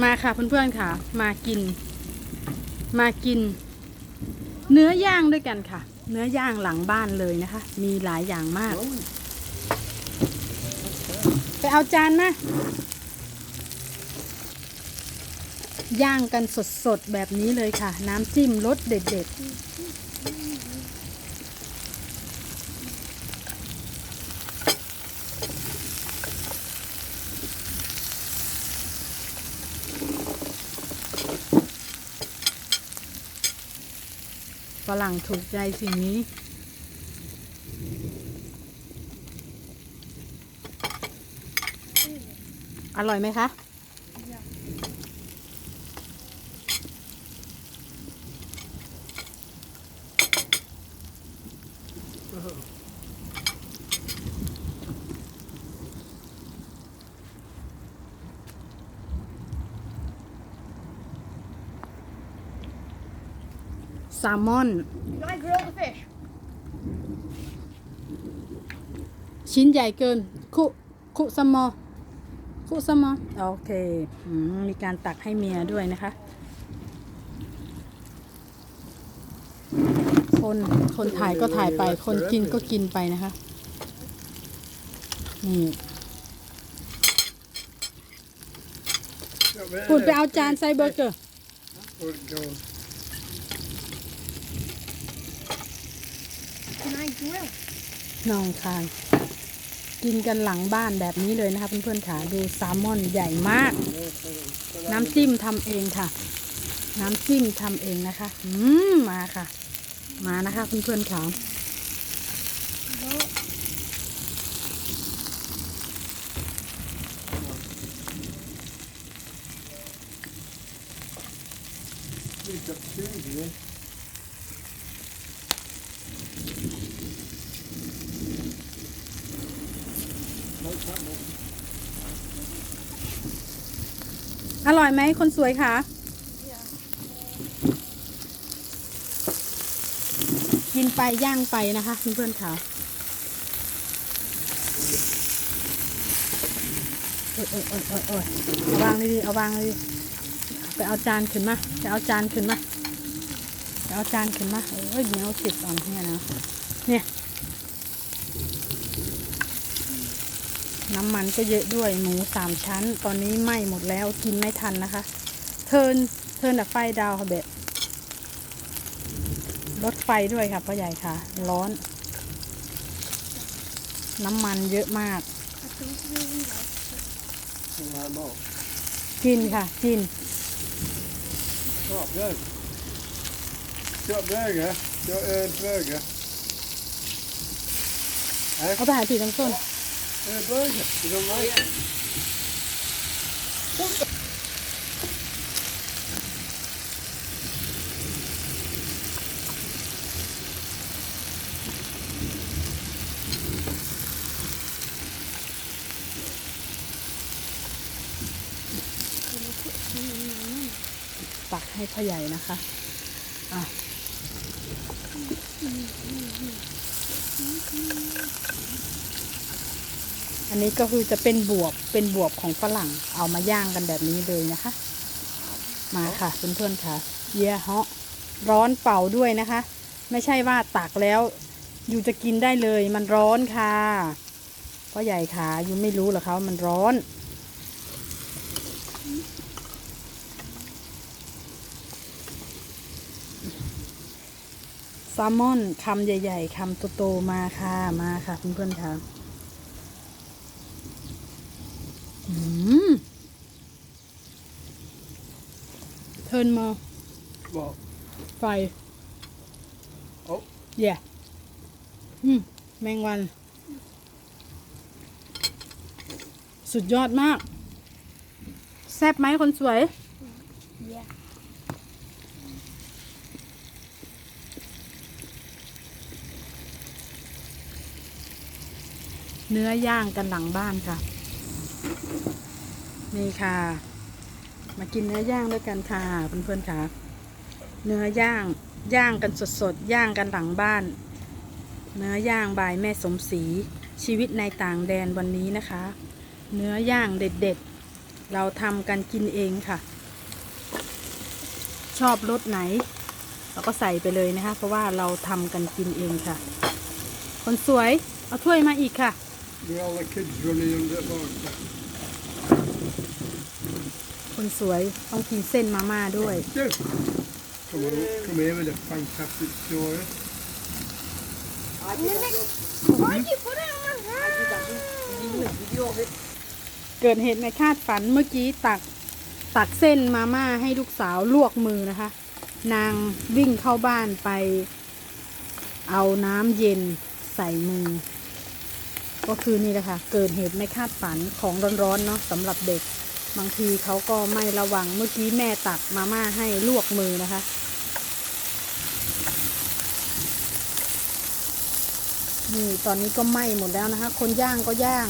มาค่ะเพื่อนๆค่ะ มากิน มากิน เนื้อย่างด้วยกันค่ะ เนื้อย่างหลังบ้านเลยนะคะ มีหลายอย่างมาก ไปเอาจานมาย่างกันสดๆแบบนี้เลยค่ะ น้ำจิ้มรสเด็ดๆ ฝรั่งถูกใจสิ่งนี้ อร่อยไหมคะ แซลมอน Can I grill the fish? ชิ้นใหญ่เกิน คุคุสมอ คุสมอ โอเคอืมมีการตักให้เมียด้วยนะคะ คนคนถ่ายก็ถ่ายไป คนกินก็กินไปนะคะ นี่พูดไปเอาจานใส่เบอร์เกอร์ Can I grill? น้องคายกินกันหลังบ้านแบบนี้เลยนะคะเพื่อนๆค่ะดูแซลมอนใหญ่มาก น้ำจิ้มทำเองค่ะ น้ำจิ้มทำเองนะคะ อืมมาค่ะ มานะคะเพื่อนๆค่ะอร่อ ร่อยไหมคนสวยคะกินไปย่างไปนะคะเพื่อนๆค่ะโอ้ยโอ้ยโอ้ยโอ้ยโอ้ยเอาวางเลยดิเอาวางเลยดิไปเอาจานขึ้นมาไปเอาจานขึ้นมาไปเอาจานขึ้นมาเอ้ยเหนียวติดอ่อนเนี่ยนะเนี่ย น้ำมันก็เยอะด้วยหมูสามชั้น ตอนนี้ไหม้หมดแล้วกินไม่ทันนะคะ เทิร์นเทิร์นแบบไฟดาวค่ะเบะลดไฟด้วยค่ะพ่อใหญ่ค่ะ ร้อน น้ำมันเยอะมาก กินค่ะ กิน Kör bög. Kör bög, ja. Kör öl bög, ja. เอาไปหาผีทั้งต้น Öl bög, ja. Är de med? ตักให้พ่อใหญ่นะคะ อะ อันนี้ก็คือจะเป็นบวบเป็นบวบของฝรั่งเอามาย่างกันแบบนี้เลยนะคะ มาค่ะเพื่อนๆค่ะ เยี่ยฮะร้อนเป่าด้วยนะคะ ไม่ใช่ว่าตักแล้ว อยู่จะกินได้เลยมันร้อนค่ะพ่อใหญ่ขาอยู่ไม่รู้เหรอคะว่ามันร้อน แซลมอนคำใหญ่ ๆคำโตๆมาค่ะมาค่ะเพื่อนๆค่ะอืม เทิร์นมา Vad? ไฟโอ้เย่อืมแมงวัน สุดยอดมาก แซ่บไหมคนสวย Yeah. เนื้อย่างกันหลังบ้านค่ะ นี่ค่ะ มากินเนื้อย่างด้วยกันค่ะเพื่อนๆค่ะ เนื้อย่างย่างกันสดๆย่างกันหลังบ้าน เนื้อย่างบายแม่สมศรีชีวิตในต่างแดนวันนี้นะคะ เนื้อย่างเด็ดๆ เราทำกันกินเองค่ะ ชอบรสไหน เราก็ใส่ไปเลยนะคะ เพราะว่าเราทำกันกินเองค่ะ คนสวยเอาถ้วยมาอีกค่ะ Do all the kids running under the boat. คนสวยต้องกินเส้นมาม่าด้วย Do. Come on, come here with a fantastic story. Why'd you put it on my hand? เกิดเหตุในคาดฝันเมื่อกี้ตักตักเส้นมาม่าให้ลูกสาวลวกมือนะคะ นางวิ่งเข้าบ้านไป เอาน้ำเย็นใส่มือ ก็คือนี่แหละค่ะ เกิดเหตุไม่คาดฝันของร้อนๆเนาะสำหรับเด็ก บางทีเขาก็ไม่ระวังเมื่อกี้แม่ตักมาม่าให้ลวกมือนะคะ นี่ตอนนี้ก็ไหม้หมดแล้วนะคะ คนย่างก็ย่าง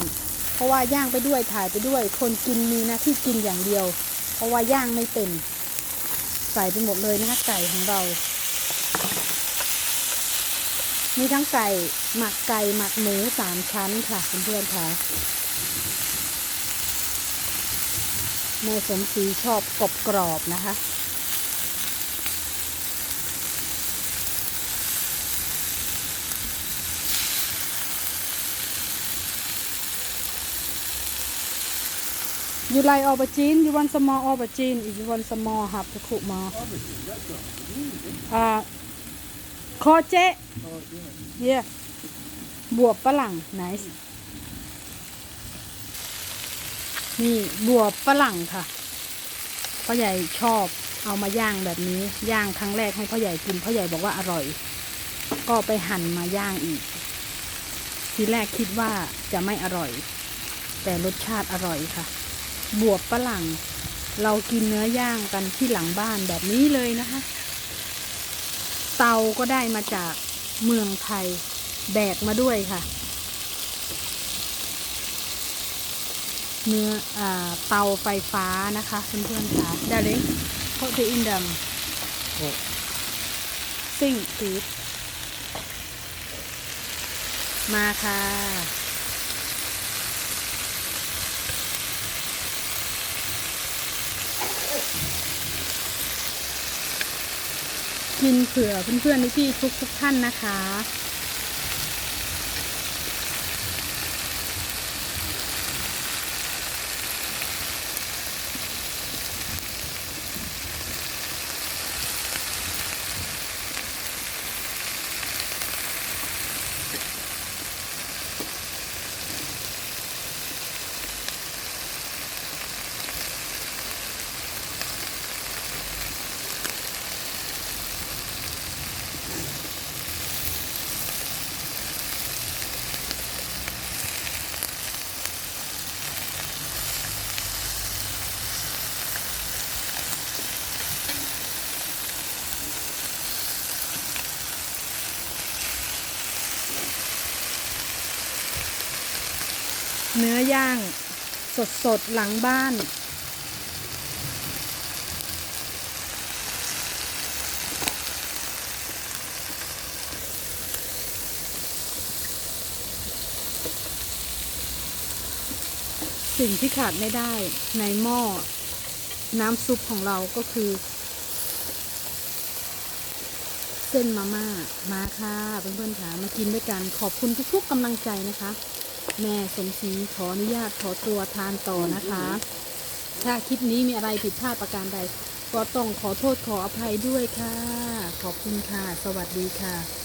เพราะว่าย่างไปด้วยถ่ายไปด้วย คนกินมีนะที่กินอย่างเดียว เพราะว่าย่างไม่เป็น ใส่ไปหมดเลยนะคะไก่ของเรา มีทั้งไก่หมักไก่หมักหมูสามชั้นค่ะเพื่อนๆค่ะ แม่สมศรีชอบกรอบกรอบๆนะคะ You like aubergine? You want some more aubergine? If you want some more, have to cook more. Uh, คอเจ๊ yeah บวบฝรั่ง nice นี่บวบฝรั่งค่ะพ่อใหญ่ชอบเอามาย่างแบบนี้ย่างครั้งแรกให้พ่อใหญ่กินพ่อใหญ่บอกว่าอร่อย ก็ไปหั่นมาย่างอีก ทีแรกคิดว่าจะไม่อร่อย แต่รสชาติอร่อยค่ะ บวบฝรั่ง เรากินเนื้อย่างกันที่หลังบ้านแบบนี้เลยนะคะ เตาก็ได้มาจากเมืองไทยแบกมาด้วยค่ะ เนื้ออเตาไฟฟ้านะคะเพื่อนๆค่ะดาริงโคตรอินดัมซิ่งซีดมาค่ะ กินเผื่อเพื่อนๆพี่ๆทุกทุกๆท่านนะคะ เนื้อย่าง สดๆหลังบ้าน สิ่งที่ขาดไม่ได้ในหม้อน้ำซุปของเราก็คือ เส้นมาม่ามาค่ะเพื่อนๆค่ะมากินด้วยกันขอบคุณทุกๆกำลังใจนะคะ แม่สมศรีขออนุญาตขอตัวทานต่อนะคะ ถ้าคลิปนี้มีอะไรผิดพลาดประการใด ก็ต้องขอโทษขออภัยด้วยค่ะ ขอบคุณค่ะ สวัสดีค่ะ